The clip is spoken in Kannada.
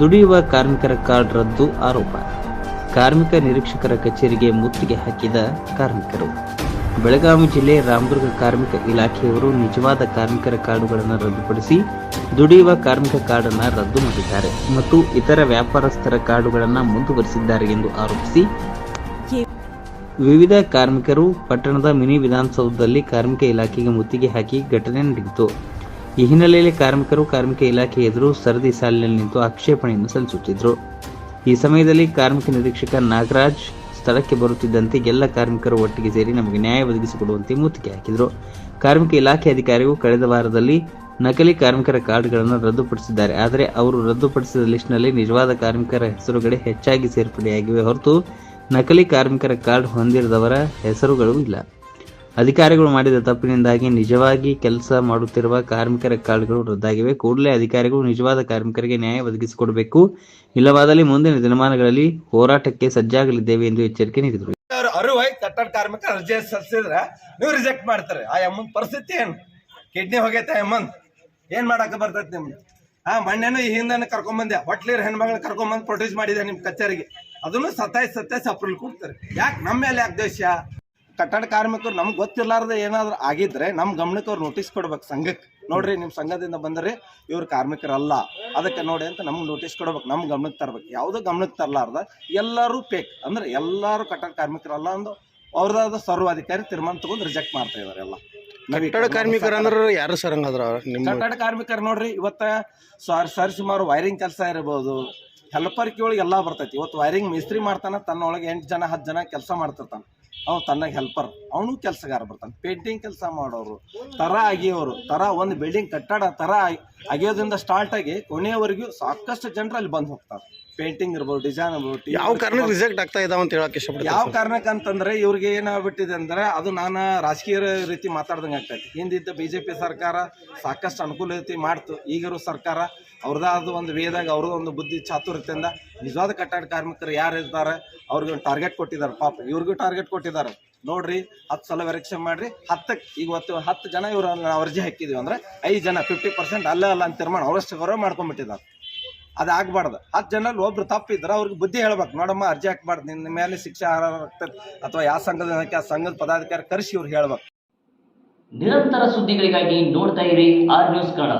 ದುಡಿಯುವ ಕಾರ್ಮಿಕರ ಕಾರ್ಡ್ ರದ್ದು ಆರೋಪ. ಕಾರ್ಮಿಕ ನಿರೀಕ್ಷಕರ ಕಚೇರಿಗೆ ಮುತ್ತಿಗೆ ಹಾಕಿದ ಕಾರ್ಮಿಕರು. ಬೆಳಗಾವಿ ಜಿಲ್ಲೆ ರಾಮದುರ್ಗ ಕಾರ್ಮಿಕ ಇಲಾಖೆಯವರು ನಿಜವಾದ ಕಾರ್ಮಿಕರ ಕಾರ್ಡುಗಳನ್ನು ರದ್ದುಪಡಿಸಿ ದುಡಿಯುವ ಕಾರ್ಮಿಕ ಕಾರ್ಡ್ ಅನ್ನು ರದ್ದು ಮಾಡಿದ್ದಾರೆ ಮತ್ತು ಇತರ ವ್ಯಾಪಾರಸ್ಥರ ಕಾರ್ಡುಗಳನ್ನು ಮುಂದುವರಿಸಿದ್ದಾರೆ ಎಂದು ಆರೋಪಿಸಿ ವಿವಿಧ ಕಾರ್ಮಿಕರು ಪಟ್ಟಣದ ಮಿನಿ ವಿಧಾನಸೌಧದಲ್ಲಿ ಕಾರ್ಮಿಕ ಇಲಾಖೆಗೆ ಮುತ್ತಿಗೆ ಹಾಕಿ ಘಟನೆ ನಡೆಯಿತು. ಈ ಹಿನ್ನೆಲೆಯಲ್ಲಿ ಕಾರ್ಮಿಕರು, ಕಾರ್ಮಿಕ ಇಲಾಖೆ ಎದುರು ಸರದಿ ಸಾಲಿನಲ್ಲಿ ನಿಂತು ಆಕ್ಷೇಪಣೆಯನ್ನು ಸಲ್ಲಿಸುತ್ತಿದ್ದರು ಈ ಸಮಯದಲ್ಲಿ ಕಾರ್ಮಿಕ ನಿರೀಕ್ಷಕ ನಾಗರಾಜ್ ಸ್ಥಳಕ್ಕೆ ಬರುತ್ತಿದ್ದಂತೆ ಎಲ್ಲ ಕಾರ್ಮಿಕರು ಒಟ್ಟಿಗೆ ಸೇರಿ ನಮಗೆ ನ್ಯಾಯ ಒದಗಿಸಿಕೊಡುವಂತೆ ಮುತ್ತಿಗೆ ಹಾಕಿದರು. ಕಾರ್ಮಿಕ ಇಲಾಖೆ ಅಧಿಕಾರಿಗಳು ಕಳೆದ ವಾರದಲ್ಲಿ ನಕಲಿ ಕಾರ್ಮಿಕರ ಕಾರ್ಡ್ಗಳನ್ನು ರದ್ದುಪಡಿಸಿದ್ದಾರೆ. ಆದರೆ ಅವರು ರದ್ದುಪಡಿಸಿದ ಲಿಸ್ಟ್ನಲ್ಲಿ ನಿಜವಾದ ಕಾರ್ಮಿಕರ ಹೆಸರುಗಳೇ ಹೆಚ್ಚಾಗಿ ಸೇರ್ಪಡೆಯಾಗಿವೆ ಹೊರತು ನಕಲಿ ಕಾರ್ಮಿಕರ ಕಾರ್ಡ್ ಹೊಂದಿರದವರ ಹೆಸರುಗಳು ಇಲ್ಲ. ಅಧಿಕಾರಿಗಳು ಮಾಡಿದ ತಪ್ಪಿನಿಂದಾಗಿ ನಿಜವಾಗಿ ಕೆಲಸ ಮಾಡುತ್ತಿರುವ ಕಾರ್ಮಿಕರ ಕಾರ್ಡ್ಗಳು ರದ್ದಾಗಿವೆ. ಕೂಡಲೇ ಅಧಿಕಾರಿಗಳು ನಿಜವಾದ ಕಾರ್ಮಿಕರಿಗೆ ನ್ಯಾಯ ಒದಗಿಸಿಕೊಡಬೇಕು. ಇಲ್ಲವಾದಲ್ಲಿ ಮುಂದಿನ ದಿನಮಾನಗಳಲ್ಲಿ ಹೋರಾಟಕ್ಕೆ ಸಜ್ಜಾಗಲಿದ್ದೇವೆ ಎಂದು ಎಚ್ಚರಿಕೆ ನೀಡಿದರು. ಕಟ್ಟಡ ಕಾರ್ಮಿಕ ಅರ್ಜಿ ಸಲ್ಲಿಸಿದ್ರೆ ನೀವು ರಿಜೆಕ್ಟ್ ಮಾಡ್ತಾರೆ. ಆ ಪರಿಸ್ಥಿತಿ ಏನು? ಕಿಡ್ನಿ ಹೋಗೈತೆ ಅಮ್ಮನ್ ಏನ್ ಮಾಡಕ್ಕೆ ಬರ್ತೈತೆ ನಿಮ್ಗೆ? ಆ ಮೊನ್ನೆನು ಈ ಹಿಂದೆ ಕರ್ಕೊಂಬಂದೆ ಹೊಟ್ಲಿರ್ ಹೆಣ್ಮಗಳು ಕರ್ಕೊಂಬಂದು ಪ್ರೊಡ್ಯೂಸ್ ಮಾಡಿದೆ ನಿಮ್ ಕಚೇರಿಗೆ. ಅದನ್ನು ಸತಾಯಿಸ್ ಸತಾಯಿಸ್ ಅಪ್ರೂವಲ್ ಕೊಡ್ತಾರೆ. ಯಾಕೆ ನಮ್ಮ ಮೇಲೆ ಯಾಕೆ ದೇಶ ಕಟ್ಟಡ ಕಾರ್ಮಿಕರು ನಮ್ಗೆ ಗೊತ್ತಿರ್ಲಾರ್ದೆ ಏನಾದ್ರು ಆಗಿದ್ರೆ ನಮ್ಮ ಗಮನಕ್ಕೆ ಅವ್ರು ನೋಟಿಸ್ ಕೊಡ್ಬೇಕು ಸಂಘಕ್ಕೆ. ನೋಡ್ರಿ ನಿಮ್ಮ ಸಂಘದಿಂದ ಬಂದರೆ ಇವ್ರು ಕಾರ್ಮಿಕರಲ್ಲ. ಅದಕ್ಕೆ ನೋಡಿ ಅಂತ ನಮ್ಗೆ ನೋಟಿಸ್ ಕೊಡ್ಬೇಕು ನಮ್ಮ ಗಮನಕ್ಕೆ ತರ್ಬೇಕು. ಯಾವುದೋ ಗಮನಕ್ಕೆ ತರಲಾರ್ದ ಎಲ್ಲರೂ ಪೇಕ್ ಅಂದ್ರೆ ಎಲ್ಲರೂ ಕಟ್ಟಡ ಕಾರ್ಮಿಕರಲ್ಲ ಅಂದು ಅವ್ರದಾದ ಸರ್ವಾಧಿಕಾರಿ ತೀರ್ಮಾನ ತಗೊಂಡು ರಿಜೆಕ್ಟ್ ಮಾಡ್ತಾ ಇದ್ದಾರೆ ಎಲ್ಲ. ಕಟ್ಟಡ ಕಾರ್ಮಿಕರು ಅಂದ್ರೆ ಯಾರು ಸರ್ ಹಂಗದ್ರ ಕಟ್ಟಡ ಕಾರ್ಮಿಕರು ನೋಡ್ರಿ ಇವತ್ತ ಸಾರ್ ಸರಿ ಸುಮಾರು ವೈರಿಂಗ್ ಕೆಲಸ ಇರ್ಬೋದು. ಹೆಲ್ಪರ್ ಒಳಗೆ ಎಲ್ಲ ಬರ್ತೈತಿ. ಇವತ್ತು ವೈರಿಂಗ್ ಮಿಸ್ತ್ರಿ ಮಾಡ್ತಾನ ತನ್ನೊಳಗೆ ಎಂಟು ಜನ ಹತ್ತು ಜನ ಕೆಲಸ ಮಾಡ್ತಿರ್ತಾನ. ಅವ್ ತನ್ನ ಹೆಲ್ಪರ್ ಅವನು ಕೆಲಸಗಾರ ಬರ್ತಾನೆ. ಪೇಂಟಿಂಗ್ ಕೆಲಸ ಮಾಡೋರು. ತರ ಆಗಿಯವರು. ತರ ಒಂದು ಬಿಲ್ಡಿಂಗ್ ಕಟ್ಟಡ, ತರ ಅಗಿ- ಅಗಿಯೋದ್ರಿಂದ ಸ್ಟಾರ್ಟ್ ಆಗಿ ಕೊನೆಯವರೆಗೂ ಸಾಕಷ್ಟು ಜನರು ಅಲ್ಲಿ ಬಂದು ಹೋಗ್ತಾರೆ. ಪೇಂಟಿಂಗ್ ಇರ್ಬೋದು ಡಿಸೈನ್ ಇರ್ಬೋದು ಯಾವ ಕಾರಣಕ್ಕೆ ರಿಜೆಕ್ಟ್ ಆಗ್ತಾ ಇದಾವ ಅಂತ ಹೇಳಕ್ ಇಷ್ಟಪಡ್ತೀನಿ ಯಾವ ಕಾರಣಕ್ಕೆ ಅಂತಂದ್ರೆ ಇವ್ರಿಗೆ ಏನಾಗ್ಬಿಟ್ಟಿದೆ ಅಂದ್ರೆ ಅದು ನಾನು ರಾಜಕೀಯ ರೀತಿ ಮಾತಾಡ್ದಂಗೆ ಆಗ್ತೈತಿ ಹಿಂದಿದ್ದ ಪಿ ಸರ್ಕಾರ ಸಾಕಷ್ಟು ಅನುಕೂಲತೆ ಮಾಡ್ತು. ಈಗಿರೋ ಸರ್ಕಾರ ಅವ್ರದ್ದಾದ ಒಂದು ವೇದಾಗ ಅವ್ರದ್ದು ಒಂದು ಬುದ್ಧಿ ಚಾತುರ್ಯದಿಂದ ನಿಜವಾದ ಕಟ್ಟಡ ಕಾರ್ಮಿಕರು ಯಾರು ಇರ್ತಾರೆ ಅವ್ರಿಗೆ ಒಂದು ಟಾರ್ಗೆಟ್ ಕೊಟ್ಟಿದ್ದಾರೆ. ಪಾಪ ಇವ್ರಿಗೂ ಟಾರ್ಗೆಟ್ ಕೊಟ್ಟಿದ್ದಾರೆ. ನೋಡ್ರಿ, ಹತ್ತು ಸಲ ವೆರೆಕ್ಷನ್ ಮಾಡ್ರಿ ಹತ್ತಕ್ಕೆ ಇವತ್ತು ಹತ್ತು ಜನ ಇವ್ರು ನಾವು ಅರ್ಜಿ ಹಾಕಿದೀವಿ ಅಂದ್ರೆ ಐದು ಜನ ಫಿಫ್ಟಿ ಪರ್ಸೆಂಟ್ ಅಲ್ಲ ಅಲ್ಲ ಅಂತ ತೀರ್ಮಾನ, ಅವರಷ್ಟು ಗೌರವ ಮಾಡ್ಕೊಂಡ್ಬಿಟ್ಟಿದ್ದಾರೆ. ಅದು ಆಗ್ಬಾರ್ದು. ಹತ್ತು ಜನರಲ್ಲಿ ಒಬ್ರು ತಪ್ಪಿದ್ರೆ ಅವ್ರಿಗೆ ಬುದ್ಧಿ ಹೇಳ್ಬೇಕು, ನೋಡಮ್ಮ, ಅರ್ಜಿ ಹಾಕ್ಬಾರ್ದು, ನಿನ್ನ ಮೇಲೆ ಶಿಕ್ಷೆ ಆಗ್ತದೆ, ಅಥವಾ ಯಾವ ಸಂಘದ ಸಂಘದ ಪದಾಧಿಕಾರಿ ಕರೆಸಿ ಇವ್ರು ಹೇಳ್ಬೇಕು. ನಿರಂತರ ಸುದ್ದಿಗಳಿಗಾಗಿ ನೋಡ್ತಾ ಇರಿ ಆರ್ ನ್ಯೂಸ್ ಕನ್ನಡ.